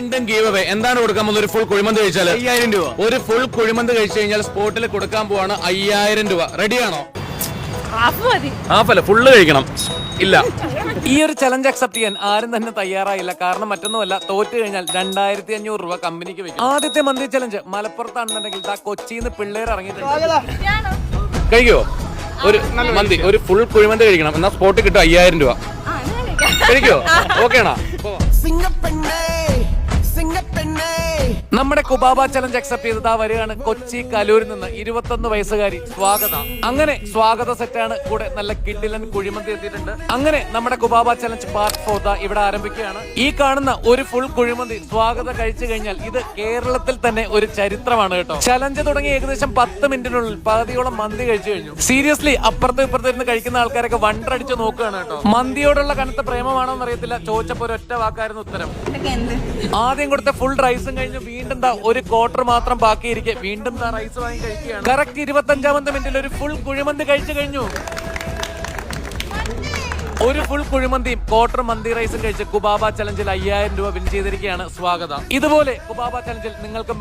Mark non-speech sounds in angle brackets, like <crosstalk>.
വീണ്ടും give away എന്താണ് കൊടുക്കാൻ പോകുന്നത്? ഒരു ഫുൾ കുഴിമന്ത് കഴിച്ചാൽ അയ്യായിരം രൂപ. ഒരു ഫുൾ കുഴിമന്ത് കഴിച്ചു കഴിഞ്ഞാൽ സ്പോട്ടിൽ കൊടുക്കാൻ പോവാണ് അയ്യായിരം രൂപ. റെഡിയാണോ ഹാഫ് മതി. ഹാഫല്ല ഫുള്ള് കഴിക്കണം. ഇല്ല. ഈ ഒരു ചലഞ്ച് അക്സെപ്റ്റ് ചെയ്യാൻ ആരും തന്നെ തയ്യാറായില്ല. കാരണം മറ്റൊന്നുമല്ല തോറ്റു കഴിഞ്ഞാൽ രണ്ടായിരത്തി അഞ്ഞൂറ് രൂപ കമ്പനിക്ക് വെക്കും. ആദ്യത്തെ മന്തി ചലഞ്ച് മലപ്പുറത്താണെന്നുണ്ടെങ്കിൽ ദാ കൊച്ചിയിൽ നിന്ന് പിള്ളേർ ഇറങ്ങിയിട്ടുണ്ട് കഴിക്കോ? ഒരു മന്തി ഒരു ഫുൾ കുഴിമന്തി കഴിക്കണം. എന്നാ സ്പോട്ട് കിട്ടും അയ്യായിരം രൂപ. ആ ഞാൻ കഴിക്കാം. കഴിക്കോ? ഓക്കെ ആണോ? <laughs> സിംഗപ്പെണ്ണേ നമ്മുടെ കുബാബ ചലഞ്ച് അക്സെപ്റ്റ് ചെയ്തതാ വരികയാണ് കൊച്ചി കലൂരിൽ നിന്ന്. ഇരുപത്തൊന്ന് വയസ്സുകാരി സ്വാഗത. അങ്ങനെ സ്വാഗത സെറ്റാണ് കൂടെ നല്ല കിഡിലൻ കുഴിമന്തി എത്തിയിട്ടുണ്ട്. അങ്ങനെ നമ്മുടെ കുബാബ ചലഞ്ച് പാർട്ട് ഫോർ ഇവിടെ ആരംഭിക്കുകയാണ്. ഈ കാണുന്ന ഒരു ഫുൾ കുഴിമന്തി സ്വാഗത കഴിച്ചു കഴിഞ്ഞാൽ ഇത് കേരളത്തിൽ തന്നെ ഒരു ചരിത്രമാണ് കേട്ടോ. ചലഞ്ച് തുടങ്ങി ഏകദേശം പത്ത് മിനിറ്റിനുള്ളിൽ പകുതിയോളം മന്തി കഴിച്ചു കഴിഞ്ഞു. സീരിയസ്ലി അപ്പുറത്ത് ഇപ്പുറത്തിരുന്ന് കഴിക്കുന്ന ആൾക്കാരൊക്കെ വണ്ടടിച്ച് നോക്കുകയാണ് കേട്ടോ. മന്തിയോടുള്ള കനത്ത പ്രേമമാണോ എന്നറിയത്തില്ല. ചോദിച്ചപ്പോ ഒരൊറ്റ വാക്കായിരുന്നു ഉത്തരം. ആദ്യം കൊടുത്ത ഫുൾ റൈസും കഴിഞ്ഞു. വീണ്ടും ദാ ഒരു ക്വാർട്ടർ മാത്രം ബാക്കിയിരിക്കെ. വീണ്ടും ദാ റൈസ് വാങ്ങി കഴിക്കുകയാണ്. കറക്റ്റ് ഇരുപത്തി അഞ്ചാമത്തെ മിനിറ്റിൽ ഒരു ഫുൾ കുഴിമന്തി കഴിച്ചു കഴിഞ്ഞു. ഒരു ഫുൾ കുഴിമന്തിയും ക്വാർട്ടർ മന്തി റൈസും കഴിച്ച് കുബാബ ചലഞ്ചിൽ അയ്യായിരം രൂപ വിൻ ചെയ്തിരിക്കുകയാണ് സ്വാഗതം. ഇതുപോലെ കുബാബ ചലഞ്ചിൽ നിങ്ങൾക്കും